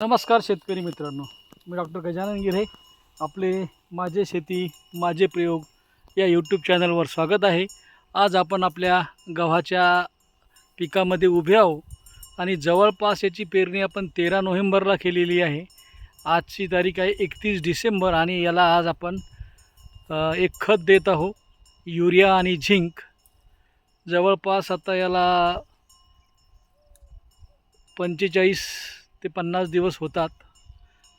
नमस्कार शेतकरी मित्रांनो. मी डॉक्टर गजानन गिरे आपले माझे शेती माझे प्रयोग या यूट्यूब चॅनलवर स्वागत आहे. आज आपण आपल्या गव्हाच्या पिकामध्ये उभे आहो आणि जवळपास याची पेरणी आपण तेरा नोव्हेंबरला केलेली आहे. आजची तारीख आहे एकतीस डिसेंबर आणि याला आज आपण एक खत देत आहो युरिया आणि झिंक. जवळपास आता याला पंचेचाळीस ते पन्नास दिवस होतात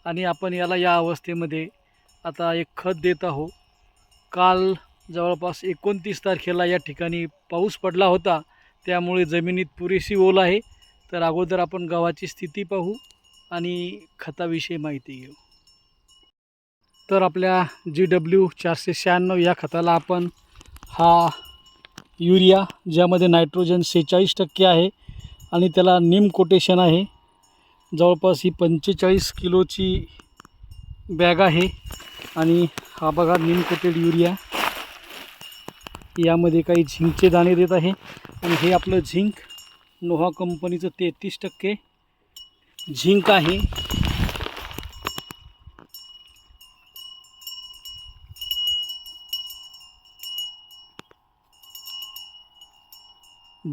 आणि आपण याला या अवस्थेमध्ये आता एक खत देत आहो. काल जवळपास एकोणतीस तारखेला या ठिकाणी पाऊस पडला होता. त्यामुळे जमिनीत पुरेशी ओल आहे. तर अगोदर आपण गव्हाची स्थिती पाहू आणि खताविषयी माहिती घेऊ. तर आपल्या जी डब्ल्यू चारशे शहाण्णव या खताला आपण हा युरिया ज्यामध्ये नायट्रोजन सेहेचाळीस टक्के आहे आणि त्याला निम कोटेशन आहे. जवळपास ही पंचेचाळीस किलोची बॅग आहे. आणि हा बघा निम कोटेड युरिया. यामध्ये काही झिंकचे दाणे देत आहे. आणि हे आपलं झिंक नोहा कंपनीचं तेहतीस टक्के झिंक आहे.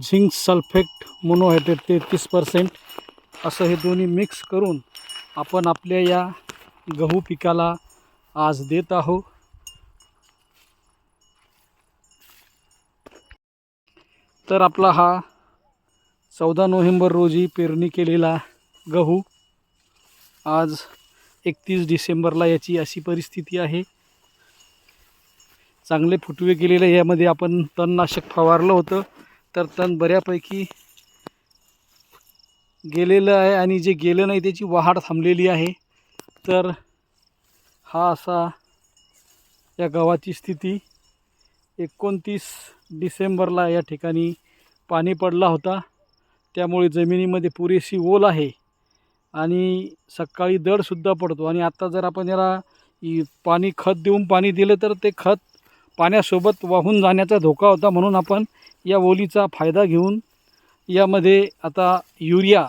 झिंक सल्फेट मोनोहायड्रेट तेहतीस पर्सेंट. असं हे दोन्ही मिक्स करून आपण आपल्या या गहू पिकाला आज देत आहो तर आपला हा चौदा नोव्हेंबर रोजी पेरणी केलेला गहू आज एकतीस डिसेंबरला याची अशी परिस्थिती आहे. चांगले फुटवे केलेले यामध्ये आपण तणनाशक फवारलं होतं. तर तण बऱ्यापैकी गेलेलं आहे आणि जे गेलं नाही त्याची वाढ थांबलेली आहे. तर हा असा या गावाची स्थिती. एकोणतीस डिसेंबरला या ठिकाणी पाणी पडला होता. त्यामुळे जमिनीमध्ये पुरेशी ओल आहे आणि सकाळी दडसुद्धा पडतो. आणि आत्ता जर आपण याला पाणी खत देऊन पाणी दिलं तर ते खत पाण्यासोबत वाहून जाण्याचा धोका होता म्हणून आपण या ओलीचा फायदा घेऊन यामध्ये आता युरिया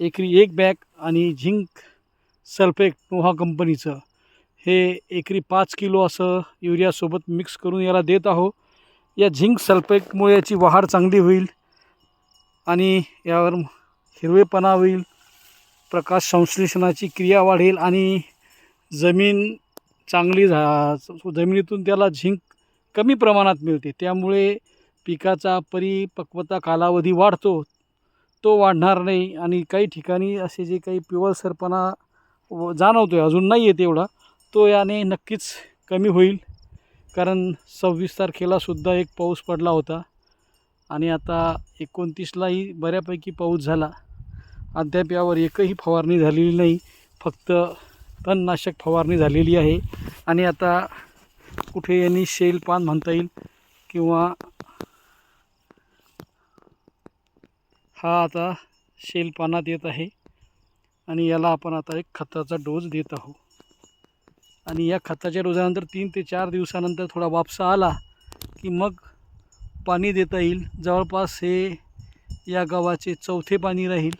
एकरी एक बॅग आणि झिंक सल्फेट नोहा कंपनीचं हे एकरी पाच किलो असं युरियासोबत मिक्स करून याला देत आहो या झिंक सल्फेटमुळे याची वाढ चांगली होईल आणि यावर हिरवेपणा होईल प्रकाश संश्लेषणाची क्रिया वाढेल आणि जमीन चांगली झा जमिनीतून त्याला झिंक कमी प्रमाणात मिळते. त्यामुळे पिकाचा परिपक्वता कालावधी वाढतो तो वाढणार नाही आणि काही ठिकाणी असे जे काही पिवळसरपणा व- जाणवतो आहे अजून नाही आहे तेवढा तो याने नक्कीच कमी होईल. कारण सव्वीस तारखेलासुद्धा एक पाऊस पडला होता आणि आता एकोणतीसलाही बऱ्यापैकी पाऊस झाला. अद्याप यावर एकही फवारणी झालेली नाही फक्त तणनाशक फवारणी झालेली आहे. आणि आता कुठे यांनी शेल पान म्हणता येईल किंवा हा आता शेल पानात येत आहे आणि याला आपण आता एक खताचा डोस देत आहोत. आणि या खताच्या डोसानंतर तीन ते चार दिवसानंतर थोडा वापसा आला की मग पाणी देता येईल. जवळपास हे या गावाचे चौथे पाणी राहील.